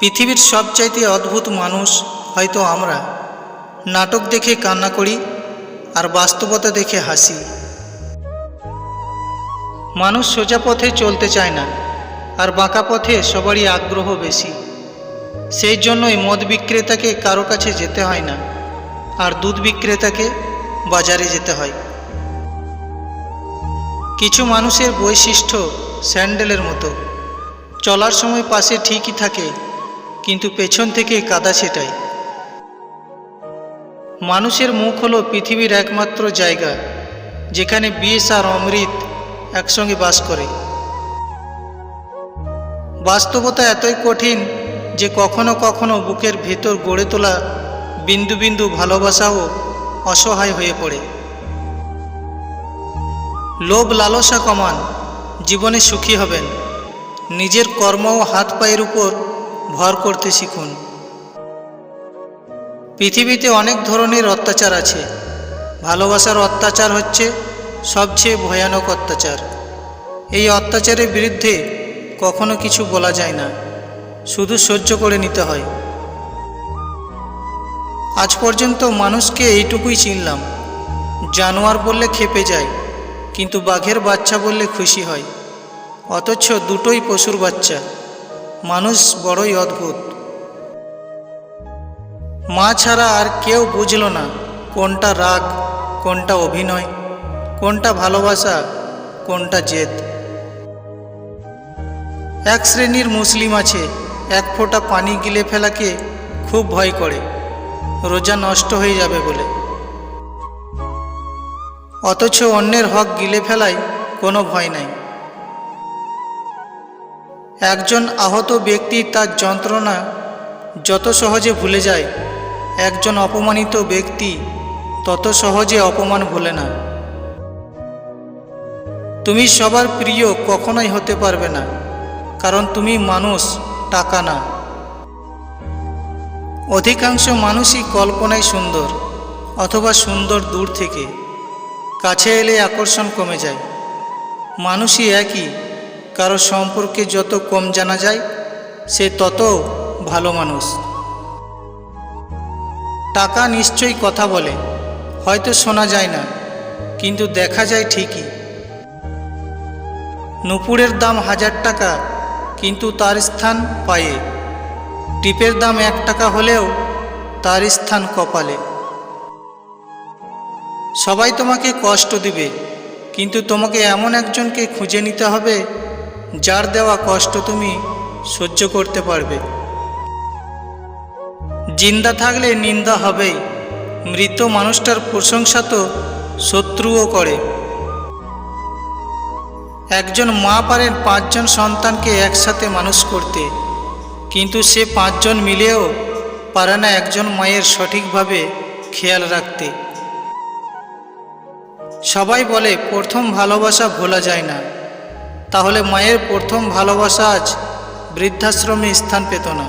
পৃথিবীর সবচাইতে অদ্ভুত মানুষ হয়তো আমরা। নাটক দেখে কান্না করি আর বাস্তবতা দেখে হাসি। মানুষ সোজা পথে চলতে চায় না আর বাঁকা পথে সবারই আগ্রহ বেশি। সেই জন্যই মদ বিক্রেতাকে কারও কাছে যেতে হয় না আর দুধ বিক্রেতাকে বাজারে যেতে হয়। কিছু মানুষের বৈশিষ্ট্য স্যান্ডেলের মতো। চলার সময় পাশে ঠিকই থাকে কিন্তু পেছন থেকে কাদা ছেটায়। মানুষের মুখ হলো পৃথিবীর একমাত্র জায়গা, যেখানে বিষ আর অমৃত একসঙ্গে বাস করে। বাস্তবতা এতই কঠিন যে কখনো কখনো বুকের ভেতর গড়ে তোলা বিন্দু বিন্দু ভালোবাসাও অসহায় হয়ে পড়ে। লোভ লালসা কমান, জীবনে সুখী হবেন। নিজের কর্ম ও হাত পায়ের উপর ভর করতে শিখুন। পৃথিবীতে অনেক ধরনের অত্যাচার আছে। ভালোবাসার অত্যাচার হচ্ছে সবচেয়ে ভয়ানক অত্যাচার। এই অত্যাচারের বিরুদ্ধে কখনো কিছু বলা যায় না। শুধু সহ্য করে নিতে হয়। আজ পর্যন্ত মানুষকে এইটুকুই চিনলাম। জানোয়ার বললে খেপে যায়, কিন্তু বাঘের বাচ্চা বললে খুশি হয়। অথচ দুটোই পশুর বাচ্চা। মানুষ বড়ই অদ্ভুত। মা ছাড়া আর কেউ বুঝল না কোনটা রাগ, কোনটা অভিনয়, কোনটা ভালোবাসা, কোনটা জেদ। এক শ্রেণির মুসলিম আছে, এক ফোঁটা পানি গিলে ফেলাকে খুব ভয় করে। রোজা নষ্ট হয়ে যাবে বলে। অথচ অন্যের হক গিলে ফেলায় কোনো ভয় নাই। একজন আহত ব্যক্তি তার যন্ত্রণা যত সহজে ভুলে যায়, একজন অপমানিত ব্যক্তি তত সহজে অপমান ভুলে না। তুমি সবার প্রিয় কখনোই হতে পারবে না, কারণ তুমি মানুষ, টাকা না। অধিকাংশ মানুষই কল্পনায় সুন্দর অথবা সুন্দর দূর থেকে, কাছে এলে আকর্ষণ কমে যায়। মানুষই একই কারও সম্পর্কে যত কম জানা যায়, সে তত ভালো মানুষ। টাকা নিশ্চয়ই কথা বলে, হয়তো শোনা যায় না, কিন্তু দেখা যায় ঠিকই। নুপুরের দাম হাজার টাকা, কিন্তু তার স্থান পায়ে। টিপের দাম এক টাকা হলেও তার স্থান কপালে। সবাই তোমাকে কষ্ট দিবে, কিন্তু তোমাকে এমন একজনকে খুঁজে নিতে হবে যার দেওয়া কষ্ট তুমি সহ্য করতে পারবে। জিন্দা থাকলে নিন্দা হবেই, মৃত মানুষটার প্রশংসা তো শত্রুও করে। একজন মা পারেন পাঁচজন সন্তানকে একসাথে মানুষ করতে, কিন্তু সে পাঁচজন মিলেও পারে না একজন মায়ের সঠিকভাবে খেয়াল রাখতে। সবাই বলে, প্রথম ভালোবাসা ভোলা যায় না। তাহলে মায়ের প্রথম ভালোবাসা আজ বৃদ্ধাশ্রমে স্থান পেত না।